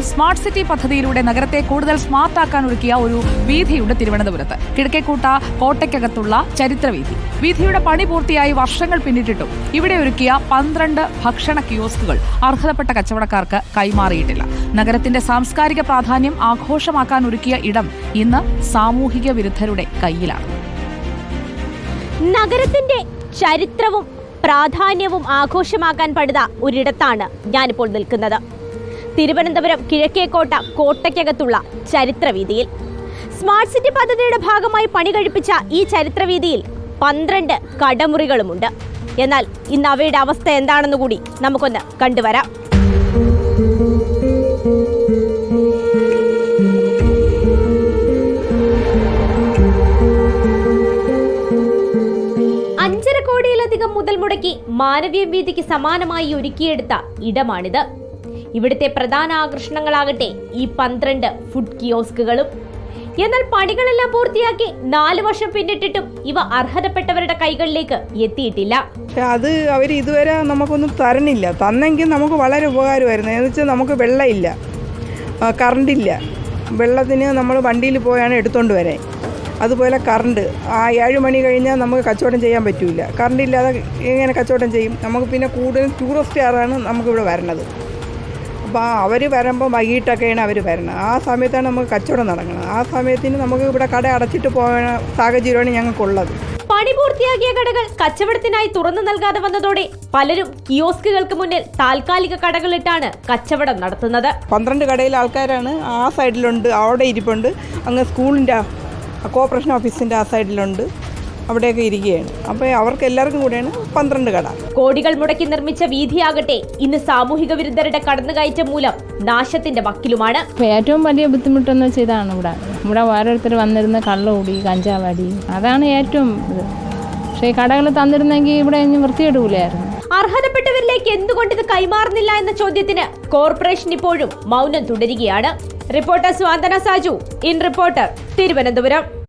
Smart city പദ്ധതിയിലൂടെ നഗരത്തെ കൂടുതൽ സ്മാർട്ടാക്കാൻ ഒരുക്കിയ ഒരു വീഥിയുണ്ട് തിരുവനന്തപുരത്ത്. കിഴക്കേക്കൂട്ട കോട്ടയ്ക്കകത്തുള്ള ചരിത്രവീഥി. വീഥിയുടെ പണി പൂർത്തിയായി വർഷങ്ങൾ പിന്നിട്ടിട്ടും ഇവിടെ ഒരുക്കിയ പന്ത്രണ്ട് ഭക്ഷണ കിയോസ്കുകൾ അർഹതപ്പെട്ട കച്ചവടക്കാർക്ക് കൈമാറിയിട്ടില്ല. നഗരത്തിന്റെ സാംസ്കാരിക പ്രാധാന്യം ആഘോഷമാക്കാൻ ഒരുക്കിയ ഇടം ഇന്ന് സാമൂഹിക വിരുദ്ധരുടെ കയ്യിലാണ്. നഗരത്തിന്റെ ചരിത്രവും പ്രാധാന്യവും ആഘോഷമാക്കാൻ പടുത ഒരിടത്താണ് ഞാനിപ്പോൾ നിൽക്കുന്നത്. തിരുവനന്തപുരം കിഴക്കേക്കോട്ട കോട്ടയ്ക്കകത്തുള്ള ചരിത്രവീതിയിൽ. സ്മാർട്ട് സിറ്റി പദ്ധതിയുടെ ഭാഗമായി പണി കഴിപ്പിച്ച ഈ ചരിത്രവീതിയിൽ പന്ത്രണ്ട് കടമുറികളുമുണ്ട്. എന്നാൽ ഇന്ന് അവയുടെ അവസ്ഥ എന്താണെന്ന് കൂടി നമുക്കൊന്ന് കണ്ടുവരാം. അഞ്ചര കോടിയിലധികം മുതൽ മുടക്കി മാനവീയ വീതിക്ക് സമാനമായി ഒരുക്കിയെടുത്ത ഇടമാണിത്. ഇവിടുത്തെ പ്രധാന ആകർഷണങ്ങളാകട്ടെ ഈ പന്ത്രണ്ട് ഫുഡ് കിയോസ്കുകളും എന്നാൽ പണികളെല്ലാം പൂർത്തിയാക്കി നാല് വർഷം പിന്നിട്ടിട്ടും ഇവ അർഹതപ്പെട്ടവരുടെ കൈകളിലേക്ക് എത്തിയിട്ടില്ല. അത് അവർ ഇതുവരെ നമുക്കൊന്നും തരണില്ല. തന്നെങ്കിൽ നമുക്ക് വളരെ ഉപകാരമായിരുന്നു. എന്ന് വെച്ചാൽ നമുക്ക് വെള്ളമില്ല. കറണ്ടില്ല. വെള്ളത്തിന് നമ്മൾ വണ്ടിയിൽ പോയാണ് എടുത്തോണ്ട് വരാൻ അതുപോലെ കറണ്ട്. ആ ഏഴ് മണി കഴിഞ്ഞാൽ നമുക്ക് കച്ചവടം ചെയ്യാൻ പറ്റില്ല കറണ്ട് ഇല്ലാതെ എങ്ങനെ കച്ചവടം ചെയ്യും? നമുക്ക് പിന്നെ കൂടുതലും ടൂറിസ്റ്റുകാരാണ് നമുക്കിവിടെ വരണത്. അപ്പോൾ അവർ വരുമ്പോൾ വൈകിട്ടൊക്കെയാണ് അവർ വരുന്നത്. ആ സമയത്താണ് നമുക്ക് കച്ചവടം നടക്കുന്നത്. ആ സമയത്തിന് നമുക്ക് ഇവിടെ കട അടച്ചിട്ട് പോകുന്ന സാഹചര്യമാണ് ഞങ്ങൾക്കുള്ളത്. പണി പൂർത്തിയാക്കിയ കടകൾ കച്ചവടത്തിനായി തുറന്നു നൽകാതെ വന്നതോടെ പലരും കിയോസ്കുകൾക്ക് മുന്നിൽ താൽക്കാലിക കടകളിട്ടാണ് കച്ചവടം നടത്തുന്നത്. പന്ത്രണ്ട് കടയിലെ ആൾക്കാരാണ് ആ സൈഡിലുണ്ട് അവിടെ ഇരിപ്പുണ്ട്. അങ്ങ് സ്കൂളിന്റെ കോർപ്പറേഷൻ ഓഫീസിന്റെ ആ സൈഡിലുണ്ട്. അവിടെയൊക്കെ ഇരിക്കുകയാണ്. അപ്പോൾ അവർക്ക് എല്ലാവർക്കും കൂടെയാണ് പന്ത്രണ്ട് കട. കോടികൾ മുടക്കി നിർമ്മിച്ച വീതിയാകട്ടെ ഇന്ന് സാമൂഹിക വിരുദ്ധരുടെ കടന്നുകയറ്റം മൂലം നാശത്തിന്റെ വക്കിലുമാണ്. ഏറ്റവും വലിയ ബുദ്ധിമുട്ടെന്ന് വെച്ചാൽ ഇതാണ് ഇവിടെ. ഇവിടെ ഓരോരുത്തർ വന്നിരുന്ന കള്ളുകൂടി കഞ്ചാവടി അതാണ് ഏറ്റവും ഇത്. പക്ഷേ ഈ കടകൾ തന്നിരുന്നെങ്കിൽ ഇവിടെ ഇനി വൃത്തിയിടൂലായിരുന്നു അർഹതപ്പെട്ടവരിലേക്ക് എന്തുകൊണ്ട് ഇത് കൈമാറുന്നില്ല എന്ന ചോദ്യത്തിന് കോർപ്പറേഷൻ ഇപ്പോഴും മൗനം തുടരുകയാണ്. റിപ്പോർട്ടർ സ്വാന്തന സാജു ഇൻ റിപ്പോർട്ടർ തിരുവനന്തപുരം.